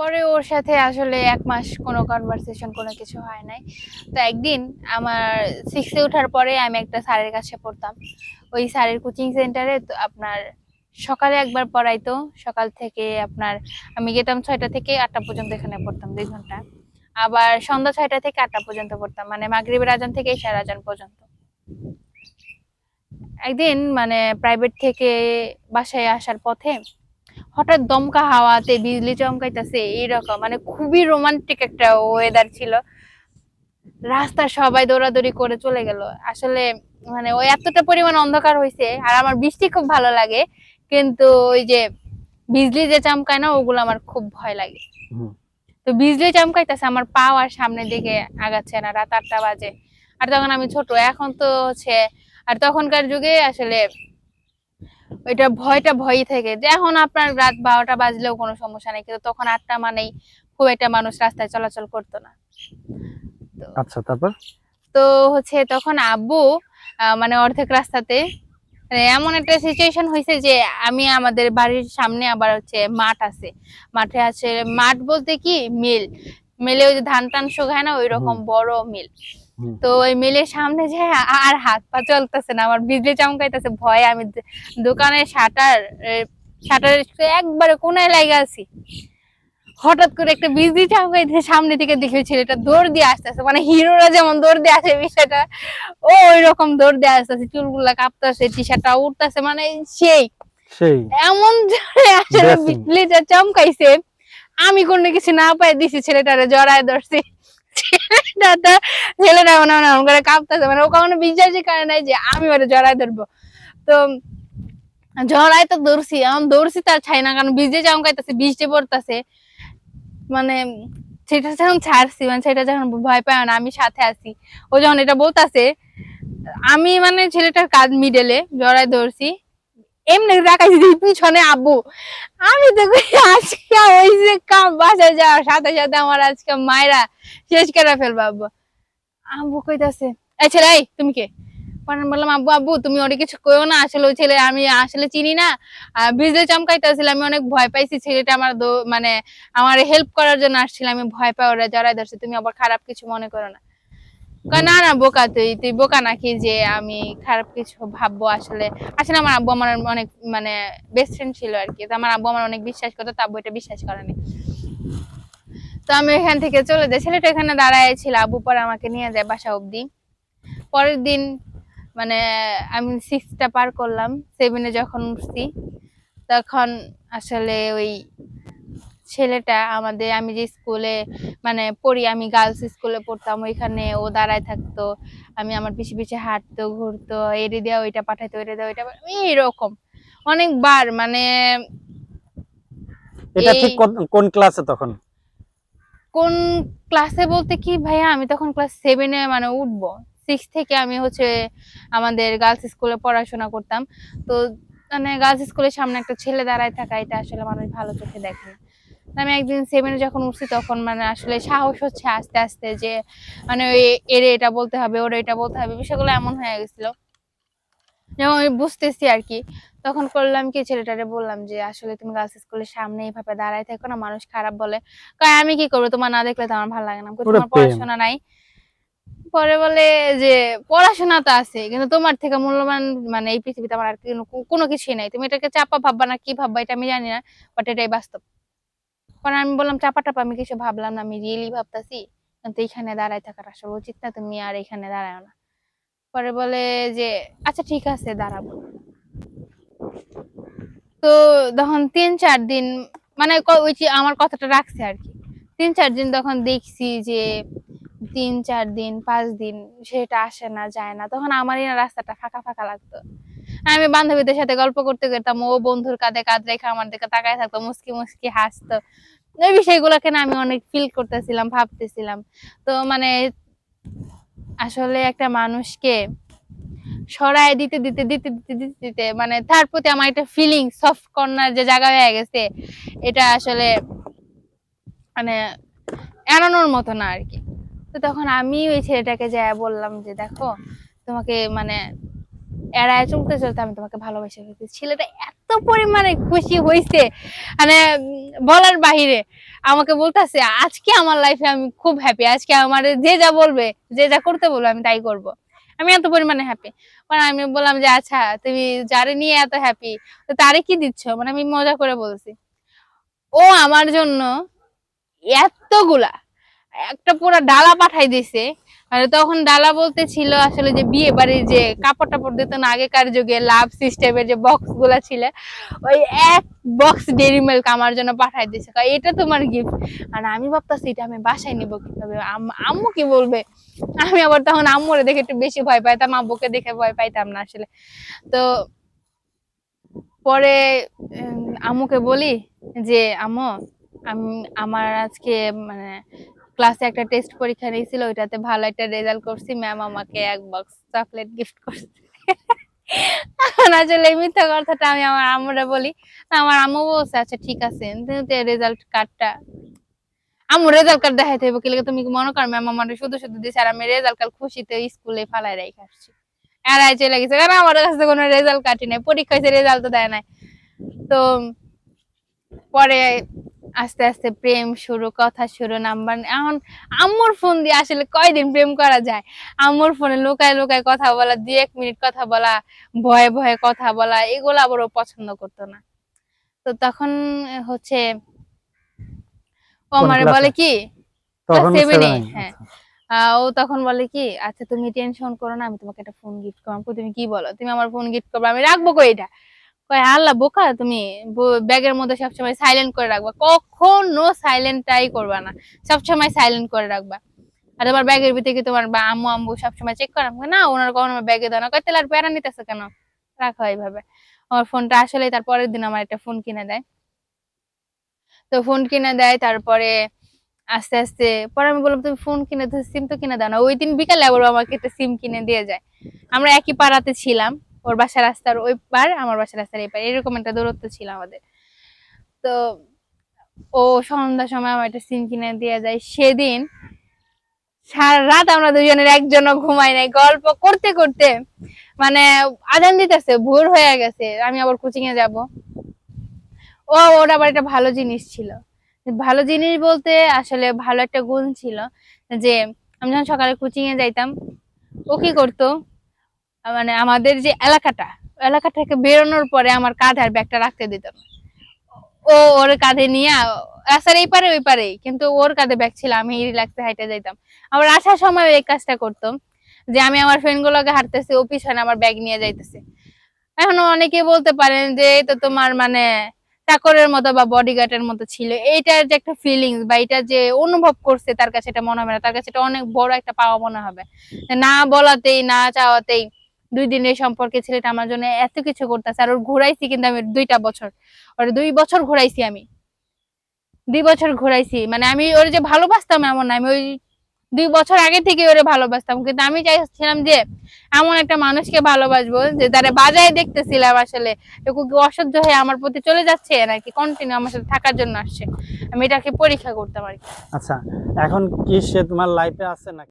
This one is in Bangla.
পরে ওর সাথে আসলে এক মাস কোনো কনভারসেশন কোনো কিছু হয় নাই। তো একদিন আমার সিক্সে ওঠার পরে আমি একটা স্যারের কাছে পড়তাম। ওই স্যারের কোচিং সেন্টারে আপনার সকালে একবার পড়াইতো, সকাল থেকে আপনার আমি গেতাম ছয়টা থেকে আটটা পর্যন্ত এখানে পড়তাম দুই ঘণ্টা। আবার সন্ধ্যা ছয়টা থেকে আটটা পর্যন্ত পড়তাম মানে মাগরিবের আজান থেকে ইশার আজান পর্যন্ত। একদিন মানে প্রাইভেট থেকে বাসায় আসার পথে হঠাৎ দমকা হাওয়াতে বিজলি চমকাইতেছে এইরকম। মানে খুবই রোমান্টিক একটা ওয়েদার ছিল। রাস্তা সবাই দৌড়াদৌড়ি করে চলে গেল। আসলে মানে ওই এতটা পরিমাণ অন্ধকার হয়েছে আর আমার বৃষ্টি খুব ভালো লাগে কিন্তু ওই যে বিজলি যে চমকায় না ওগুলো আমার খুব ভয় লাগে। তো বিজলি চমকাইতেছে আমার পাও আর সামনের দিকে আগাচ্ছে না রাত আটটা বাজে। আর তখন আমি ছোট এখন তো হচ্ছে আর তখনকার যুগে আসলে ওইটা ভয়টা ভয়ই থেকে যে এখন আপনার রাত বারোটা বাজলেও কোনো সমস্যা নেই কিন্তু তখন আটটা মানেই খুব একটা মানুষ রাস্তায় চলাচল করতো না। তো আচ্ছা তারপর? তো হচ্ছে তখন আব্বু মানে অর্ধেক রাস্তাতে মানে এমন একটা সিচুয়েশন হয়েছে যে আমি আমাদের বাড়ির সামনে আবার হচ্ছে মাঠ আছে। মাঠে আছে মাঠ বলতে কি? মিল। মিলে ওই যে ধান টান শুকায় না ওই রকম বড় মিল। তো ওই মিলের সামনে যে আর হাত পা চলতেছে না আমার বিজলি চমকাইতেছে ভয়ে আমি দ- দোকানের শাটার শাটার একবারে কোনায় লাগা আছি। হঠাৎ করে একটা বিজলি চমকাইতে সামনে থেকে দেখে ওই ছেলেটা দৌড় দিয়ে আসতেছে মানে হিরোরা যেমন দৌড় দিয়ে আসে বিষয়টা ও ওই রকম দৌড় দিয়ে আসতেছে চুলগুলা কাঁপতেছে টি শার্টটা উঠতেছে মানে সেই। এমন জোরে আসলে. বিজলিটা চমকাইছে আমি কোনো কিছু না পাই দিছি ছেলেটারে জড়ায় ধরছি। ছেলেটা মনে মনে এমন করে কাঁপতেছে। মানে ও কখনো বিশ্বাসই করে নাই যে আমি ওরে জড়ায় ধরবো। তো জড়াই তো দৌড়ছি এখন দৌড়ছি তার ছাই না, কারণ বীজে চমকাইতেছে বৃষ্টি পড়তেছে। মানে সেটা যখন ছাড়ছি মানে সেটা যখন ভয় পায় না, আমি সাথে আছি। ও যখন এটা বলতাছে, আমি মানে ছেলেটার কাজ মিডেলে জড়ায় ধরছি। এমনি রাখাইছি পিছনে আব্বু। আমি তো আজকে ওই যে কাম বাসায় যাওয়ার সাথে সাথে আমার আজকে মায়েরা শেষ করে ফেলব আব্বু। আব্বু কইতাছে এই ছেলে এই, তুমি কে? বললাম আব্বু আব্বু তুমি ওরে কিছু কইও না আসলে ওই ছেলে আমি আসলে চিনি না। বিজলি চমকাইতেছিল আমি অনেক ভয় পাইছি ছেলেটা আমার মানে আমার হেল্প করার জন্য আসছিল আমি ভয় পাই ওরা জড়াই ধরছে তুমি আবার খারাপ কিছু মনে করো না। না না, বোকা তুই তুই বোকা নাকি যে আমি খারাপ কিছু ভাববো আসলে? আসলে আমার আব্বু আমার অনেক মানে বেস্ট ফ্রেন্ড ছিল আর কি। তো আমার আব্বু আমার অনেক বিশ্বাস করতো, তো আব্বু এটা বিশ্বাস করেনি তো আমি এখান থেকে চলে যাই। ছেলেটা এখানে দাঁড়ায় ছিল, আব্বু পরে আমাকে নিয়ে যায় বাসা অবধি। পরের দিন মানে আমি সিক্সটা পার করলাম সেভেনে যখন উঠছি, তখন আসলে ওই ছেলেটা আমাদের আমি যে স্কুলে মানে পড়ি আমি গার্লস স্কুলে পড়তাম ওইখানে ও দাঁড়ায় থাকতো আমি আমার পিছে পিছে হাঁটতো ঘুরতো এড়ে দেওয়া ওইটা পাঠাইতো এড়ে দেওয়া ওইটা এইরকম। অনেকবার মানে এটা ঠিক কোন- কোন ক্লাসে তখন? কোন ক্লাসে বলতে কি ভাইয়া আমি তখন ক্লাস সেভেনে মানে উঠবো। সিক্স থেকে আমি হচ্ছে আমাদের গার্লস স্কুলে পড়াশোনা করতাম। তো মানে গার্লস স্কুলের সামনে একটা ছেলে দাঁড়ায় থাকা এটা আসলে মানুষ ভালো চোখে দেখে। আমি একদিন সেভেনে যখন উঠছি তখন মানে আসলে সাহস হচ্ছে আস্তে আস্তে যে মানে ওই এরে এটা বলতে হবে ওরে এটা বলতে হবে বিষয়গুলো এমন হয়ে গেছিল। যেমন আমি বুঝতেছি আর কি। তখন করলাম কি ছেলেটারে বললাম যে আসলে তুমি গার্লস স্কুলের সামনে এইভাবে দাঁড়ায় থাকো না মানুষ খারাপ বলে। কয় আমি কি করব? তোমার না দেখলে তো আমার ভালো লাগে না। তোমার পড়াশোনা নাই। পরে বলে যে পড়াশোনা তো আছে কিন্তু তোমার থেকে মূল্যবান মানে এই পৃথিবীতে আমার আর কোনো- কোনো কিছুই নাই। তুমি এটাকে চাপা ভাববা না কি ভাববা এটা আমি জানি না বাট এটাই বাস্তব। পরে আমি বললাম চাপা টাপা আমি কিছু ভাবলাম না, আমি রিয়েলি ভাবতাছি। কিন্তু এইখানে দাঁড়ায় থাকার আসলে উচিত না তুমি আর এখানে দাঁড়ায় না। পরে বলে যে আচ্ছা ঠিক আছে, দাঁড়াবো। তো তখন তিন চার দিন মানে ওই যে আমার কথাটা রাখছে আর কি। তিন চার দিন তখন দেখছি যে তিন চার দিন, পাঁচ দিন, সেটা আসে না, যায় না। তখন আমারই না রাস্তাটা ফাঁকা ফাঁকা লাগতো। আমি বান্ধবীদের সাথে গল্প করতে করতাম, ও বন্ধুর কাঁধে কাঁধ রেখে আমার দিকে তাকায় থাকতো, মুসকি মুসকি হাসতো। এই বিষয়গুলোকে আমি অনেক ফিল করতেছিলাম, ভাবতেছিলাম। তো মানে আসলে একটা মানুষকে সরায় দিতে দিতে দিতে দিতে দিতে দিতে মানে তার প্রতি আমার একটা ফিলিং সফট কর্নার যে জায়গা হয়ে গেছে, এটা আসলে মানে এড়ানোর মতো না আর কি। তো তখন আমি ওই ছেলেটাকে যায় বললাম যে, দেখো, তোমাকে মানে এড়ায় চলতে চলতে আমি তোমাকে ভালোবেসে ফেলছি ছেলেটা এত পরিমাণে খুশি হয়েছে মানে বলার বাহিরে। আমাকে বলতেছে, আজকে আমার লাইফে আমি খুব হ্যাপি আজকে আমার যে যা বলবে, যে যা করতে বলবে, আমি তাই করব। আমি এত পরিমাণে হ্যাপি মানে আমি বললাম যে আচ্ছা তুমি যারে নিয়ে এত হ্যাপি তো তারে কি দিচ্ছ? মানে আমি মজা করে বলছি। ও আমার জন্য এতগুলা একটা পুরো ডালা পাঠাই দিছে। আর তখন ডালা বলতে ছিল আসলে যে বিয়ে বাড়ির যে কাপড় টাপড় দিত না, আগেকার যুগে লাভ সিস্টেমের যে বক্সগুলা ছিল, ওই এক বক্স ডেরি মিল্ক আমার জন্য পাঠাই দিছে। এটা তোমার গিফট আর আমি ভাবতাছি, এটা আমি বাসায় নিব কীভাবে? আম্মু কি বলবে? আমি আবার তখন আম্মুরে দেখে একটু বেশি ভয় পাইতাম, আব্বুকে দেখে ভয় পাইতাম না আসলে। তো পরে আম্মুকে বলি যে, আম্মু, আমি, আমার আজকে মানে ক্লাসে একটা টেস্ট পরীক্ষা নিয়েছিল, ওইটাতে ভালো একটা রেজাল্ট করছি। ম্যাম আমাকে এক বক্স চকলেট গিফট করছে। মিথ্যা কথাটা আমি আমার বলি। আমার আম্মু রেজাল্ট রেজাল্ট কার্ড তুমি মনে কর ম্যাম শুধু শুধু আর আমি রেজাল্ট খুশিতে স্কুলে রেখে চলে গেছে কারণ আমার কাছে কোনো রেজাল্ট কাটি নাই? পরীক্ষা হয়েছে রেজাল্ট তো দেয় নাই। তো, পরে আস্তে আস্তে প্রেম শুরু কথা শুরু নাম্বার এখন আম্মুর ফোন দিয়ে আসলে কয়দিন প্রেম করা যায়? আম্মুর ফোনে লুকায় লুকায় কথা বলা দুই এক মিনিট কথা বলা ভয়ে ভয়ে কথা বলা এগুলো আবার ও পছন্দ করতো না। তো তখন হচ্ছে ও আমারে? বলে কি? হ্যাঁ। ও তখন বলে কি আচ্ছা তুমি টেনশন করো না আমি তোমাকে একটা ফোন গিফট করব। তুমি কি বলো? তুমি আমার ফোন গিফট করবে আমি রাখব কই এটা? কয়, আল্লাহ, বোকা, তুমি ব্যাগের মধ্যে সবসময় সাইলেন্ট করে রাখবা। কখনো সাইলেন্টটাই করবা না। সবসময় সাইলেন্ট করে রাখবা। আর তোমার ব্যাগের ভিতরে কি তোমার বা আম্মু আম্মু সবসময় চেক করা না, ওনার কখনো আমার ব্যাগে দেয় না। কয় আর প্যারা নিতেছে কেন? রাখো এইভাবে। আমার ফোনটা আসলে তার পরের দিন আমার একটা ফোন কিনে দেয়। তো ফোন কিনে দেয়, তারপরে আস্তে আস্তে, পরে আমি বললাম, তুমি ফোন কিনে, সিম তো কিনে দাও না। ওই দিন বিকালে আবার আমাকে একটা সিম কিনে দিয়ে যায়। আমরা একই পাড়াতে ছিলাম। ওর বাসা রাস্তার ওই পার, আমার বাসা রাস্তার এই পার। এরকম একটা দূরত্ব ছিল আমাদের। তো ও সন্ধ্যার সময় আমার একটা সিম কিনে দিয়ে যায়। সেদিন সারা রাত আমরা দুজনের একজনও ঘুমাই নাই। গল্প করতে করতে মানে আজান দিতেছে, ভোর হয়ে গেছে। আমি আবার কোচিং এ যাব। ও, ওর আবার একটা ভালো জিনিস ছিল। ভালো জিনিস বলতে আসলে ভালো একটা গুণ ছিল যে, আমি যখন সকালে কোচিং এ যাইতাম, ও কি করতো? মানে আমাদের যে এলাকাটা, এলাকা থেকে বেরোনোর পরে আমার কাঁধে আর ব্যাগটা রাখতে দিত না। ও ওর কাঁধে নিয়ে রাস্তার এই পারে, ওই পারে কিন্তু ওর কাঁধে ব্যাগ ছিল, আমি রিল্যাক্সে হাইটে যাইতাম। আবার আসার সময় এই কাজটা করতাম, যে আমি আমার ফ্রেন্ড গুলোকে হাঁটতেছি, ও পিছনে আমার ব্যাগ নিয়ে যাইতেছে। এখন অনেকে বলতে পারেন যে, এই তো তোমার মানে চাকরের মতো বা বডিগার্ডের মতো ছিল। এইটার যে একটা ফিলিংস বা এটা যে অনুভব করছে, তার কাছে এটা মনে হবে না। তার কাছে এটা অনেক বড় একটা পাওয়া মনে হবে। না বলাতেই, না চাওয়াতেই দুই দিনের সম্পর্কে ছেলেটা আমার জন্য এত কিছু করতেছে, আর ওর ঘুরাইছি কিন্তু আমি দুইটা বছর। ওর দুই বছর ঘুরাইছি আমি। দুই বছর ঘুরাইছি। মানে আমি ওর যে ভালোবাসতাম এমন না, আমি ওই দুই বছর আগে থেকে ওরে ভালোবাসতাম। কিন্তু আমি চাইছিলাম যে এমন একটা মানুষকে ভালোবাসবো যে তারা বাজায় দেখতেছিলাম আসলে। অসহ্য হয়ে আমার প্রতি চলে যাচ্ছে নাকি কন্টিনিউ আমার সাথে থাকার জন্য আসছে? আমি এটাকে পরীক্ষা করতাম আর কি। আচ্ছা এখন কি সে তোমার লাইফে আছে নাকি?